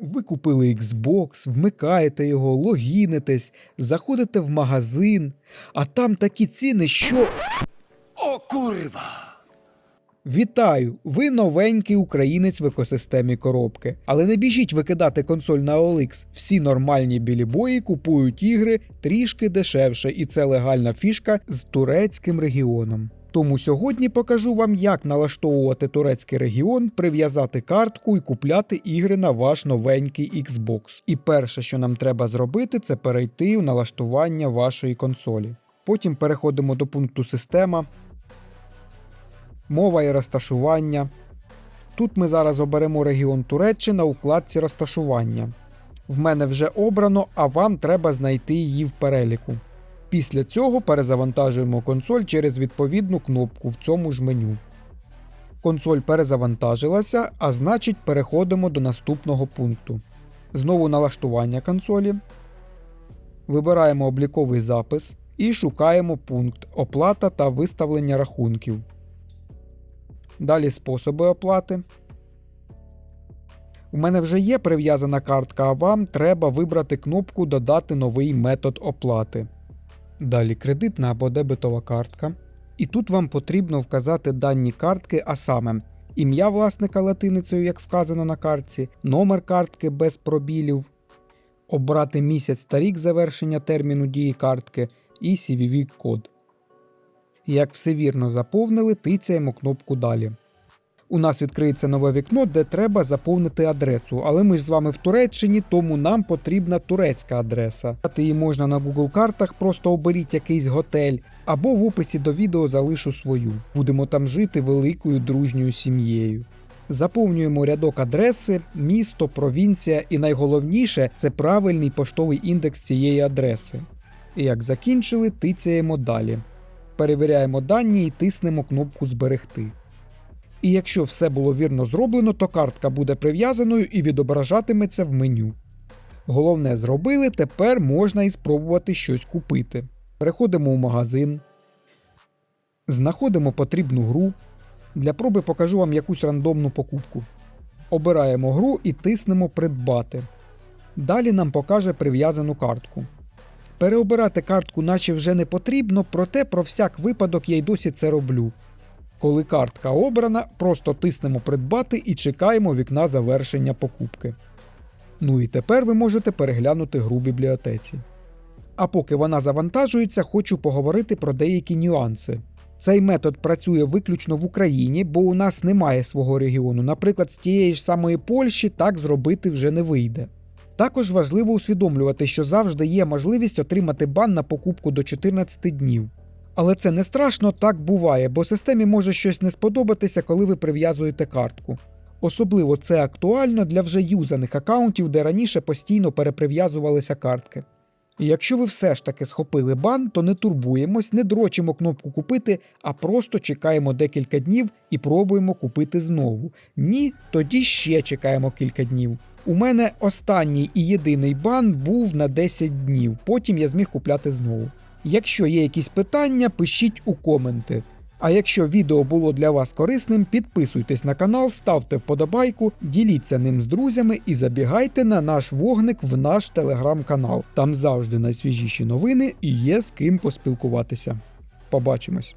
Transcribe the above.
Ви купили Xbox, вмикаєте його, логінитесь, заходите в магазин, а там такі ціни, що. O kurwa! Вітаю! Ви новенький українець в екосистемі коробки. Але не біжіть викидати консоль на OLX. Всі нормальні білібої купують ігри трішки дешевше, і це легальна фішка з турецьким регіоном. Тому сьогодні покажу вам, як налаштовувати турецький регіон, прив'язати картку і купляти ігри на ваш новенький Xbox. І перше, що нам треба зробити, це перейти у налаштування вашої консолі. Потім переходимо до пункту Система, мова і розташування. Тут ми зараз оберемо регіон Туреччина у вкладці розташування. В мене вже обрано, а вам треба знайти її в переліку. Після цього перезавантажуємо консоль через відповідну кнопку в цьому ж меню. Консоль перезавантажилася, а значить переходимо до наступного пункту. Знову налаштування консолі. Вибираємо обліковий запис і шукаємо пункт Оплата та виставлення рахунків. Далі способи оплати. У мене вже є прив'язана картка, а вам треба вибрати кнопку Додати новий метод оплати. Далі кредитна або дебетова картка. І тут вам потрібно вказати дані картки, а саме ім'я власника латиницею, як вказано на картці, номер картки без пробілів, обрати місяць та рік завершення терміну дії картки і CVV код. Як все вірно заповнили, тицяємо кнопку Далі. У нас відкриється нове вікно, де треба заповнити адресу, але ми ж з вами в Туреччині, тому нам потрібна турецька адреса. Дати її можна на Google картах, просто оберіть якийсь готель, або в описі до відео залишу свою. Будемо там жити великою дружньою сім'єю. Заповнюємо рядок адреси, місто, провінція і найголовніше це правильний поштовий індекс цієї адреси. І як закінчили, тицяємо далі. Перевіряємо дані і тиснемо кнопку Зберегти. І якщо все було вірно зроблено, то картка буде прив'язаною і відображатиметься в меню. Головне зробили, тепер можна і спробувати щось купити. Переходимо у магазин, знаходимо потрібну гру. Для проби покажу вам якусь рандомну покупку. Обираємо гру і тиснемо Придбати. Далі нам покаже прив'язану картку. Переобирати картку, наче вже не потрібно, проте про всяк випадок я й досі це роблю. Коли картка обрана, просто тиснемо придбати і чекаємо вікна завершення покупки. Ну і тепер ви можете переглянути гру в бібліотеці. А поки вона завантажується, хочу поговорити про деякі нюанси. Цей метод працює виключно в Україні, бо у нас немає свого регіону. Наприклад, з тієї ж самої Польщі так зробити вже не вийде. Також важливо усвідомлювати, що завжди є можливість отримати бан на покупку до 14 днів. Але це не страшно, так буває, бо системі може щось не сподобатися, коли ви прив'язуєте картку. Особливо це актуально для вже юзаних аккаунтів, де раніше постійно переприв'язувалися картки. І якщо ви все ж таки схопили бан, то не турбуємось, не дрочимо кнопку купити, а просто чекаємо декілька днів і пробуємо купити знову. Ні, тоді ще чекаємо кілька днів. У мене останній і єдиний бан був на 10 днів, потім я зміг купляти знову. Якщо є якісь питання, пишіть у коменти. А якщо відео було для вас корисним, підписуйтесь на канал, ставте вподобайку, діліться ним з друзями і забігайте на наш вогник в наш телеграм-канал. Там завжди найсвіжіші новини і є з ким поспілкуватися. Побачимось!